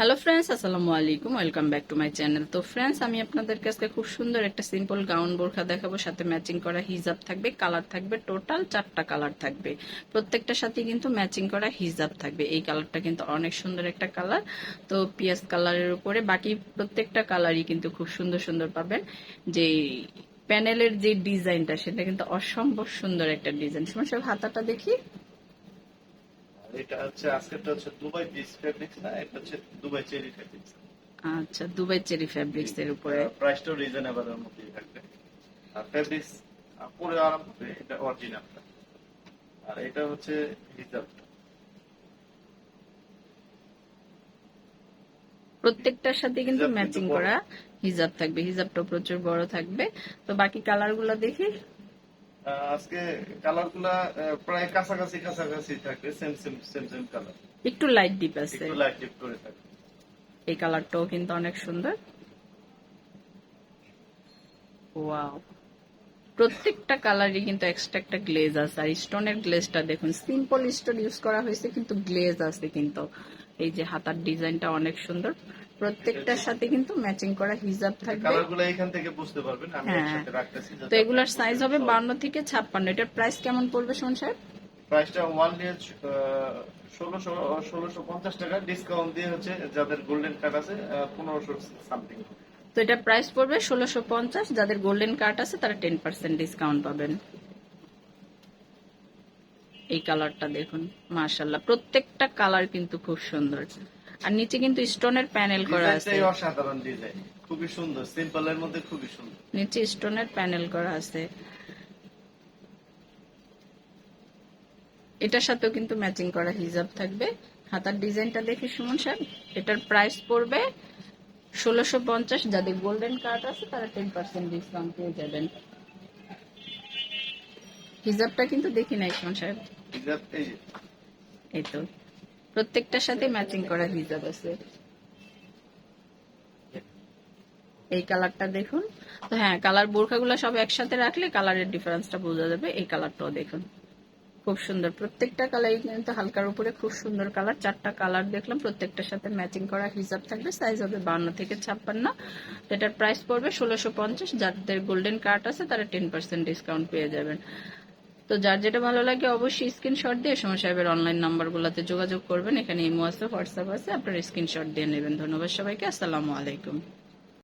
Hello friends আসসালামু আলাইকুম welcome back to my channel তো ফ্রেন্ডস আমি আপনাদের কাছে খুব সুন্দর একটা সিম্পল গাউন বোরখা দেখাবো, সাথে ম্যাচিং করা হিজাব থাকবে কালার থাকবে টোটাল চারটা কালার থাকবে। প্রত্যেকটার সাথে কিন্তু ম্যাচিং করা হিজাব থাকবে, এই কালারটা কিন্তু অনেক সুন্দর একটা কালার তো পিয়াজ কালারের উপরে বাকি প্রত্যেকটা কালারই কিন্তু খুব সুন্দর সুন্দর পাবেন। যে প্যানেলের যে ডিজাইনটা সেটা কিন্তু অসম্ভব সুন্দর একটা ডিজাইন সমস্যা, হাতাটা দেখি। এটা হচ্ছে আজকেরটা হচ্ছে দুবাই ফেব্রিক্স না এটা হচ্ছে দুবাই চেরি ফেব্রিক্স আচ্ছা দুবাই চেরি ফ্যাব্রিক্স এর উপরে। প্রাইসটাও রিজনেবল এর মধ্যেই থাকবে। আর ফেব্রিক্স পরে আরাম হবে এটা অরিজিনালটা আর এটা হচ্ছে হিজাব। প্রত্যেকটার সাথে কিন্তু ম্যাচিং করা হিজাব থাকবে হিজাবটা প্রচুর বড় থাকবে। তো বাকি কালারগুলো দেখি। আজকে কালারগুলা প্রায় কাছাকাছি কাছাকাছি থাকবে same same same same colour একটু লাইট ডিপ আছে। একটু লাইট ডিপ করে থাকবে এই কালারটাও কিন্তু অনেক সুন্দর। ওয়াও প্রত্যেকটা কালারই কিন্তু এক্সট্রা একটা গ্লেজ আছে। আর স্টোনের গ্লেজটা দেখুন সিম্পল স্টোন ইউজ করা হয়েছে কিন্তু গ্লেজ আছে কিন্তু। এই যে হাতার ডিজাইনটা অনেক সুন্দর। প্রত্যেকটার সাথে কিন্তু ম্যাচিং করা হিজাব থাকবে। কালার এখান থেকে বুঝতে পারবেন আমি হ্যাঁ। একসাথে রাখতেছি তো এগুলার সাইজ হবে বান্ন থেকে ছাপ্পান্ন। এটার প্রাইস কেমন পড়বে শোন সাহেব? প্রাইসটা ওয়ান ডে ষোলোশো ষোলোশো পঞ্চাশ টাকা। ডিসকাউন্ট দিয়ে হচ্ছে যাদের গোল্ডেন কার্ড আছে পনেরোশো সামথিং তো এটা প্রাইস পড়বে ষোলোশো পঞ্চাশ। যাদের গোল্ডেন কার্ড আছে তারা টেন পার্সেন্ট ডিসকাউন্ট পাবেন। এই কালারটা দেখুন মার্শাল্লাহ প্রত্যেকটা কালার কিন্তু খুব সুন্দর। আর নিচে কিন্তু স্টোনের প্যানেল করা আছে। অসাধারণ ডিজাইন। খুবই সুন্দর সিম্পল এর মধ্যে খুবই সুন্দর। নিচে স্টোনের প্যানেল করা আছে। এটার সাথেও কিন্তু ম্যাচিং করা হিজাব থাকবে। হাতার ডিজাইনটা দেখে সুমন সাহেব এটার প্রাইস পড়বে ষোলোশো পঞ্চাশ। যাদের গোল্ডেন কার্ড আছে তারা টেন পার্সেন্ট ডিসকাউন্ট পেয়ে যাবেন। হিজাবটা কিন্তু দেখি নাই সুমন সাহেব। এই তো। প্রত্যেকটার সাথে ম্যাচিং করা হিজাব আছে। এই কালারটা দেখুন। তো হ্যাঁ কালার বোরখাগুলো সব একসাথে রাখলে কালারের ডিফারেন্সটা বোঝা যাবে। এই কালারটাও দেখুন। খুব সুন্দর। প্রত্যেকটা কালারই কিন্তু হালকার উপরে খুব সুন্দর কালার চারটা কালার দেখলাম, প্রত্যেকটার সাথে ম্যাচিং করা হিসাব থাকবে। সাইজ হবে বান্ন থেকে ছাপ্পান্ন। এটার প্রাইস পড়বে ষোলোশো পঞ্চাশ। যাদের গোল্ডেন কার্ড আছে, তারা টেন পার্সেন্ট ডিসকাউন্ট পেয়ে যাবেন। তো যার যেটা ভালো লাগে অবশ্যই স্ক্রিনশট দিয়ে সময় সাহেবের অনলাইন নাম্বার নাম্বারগুলোতে যোগাযোগ করবেন। এখানে ইমো আছে হোয়াটসঅ্যাপ আছে, আপনার স্ক্রিনশট দিয়ে নেবেন। ধন্যবাদ সবাইকে, আসসালামু আলাইকুম।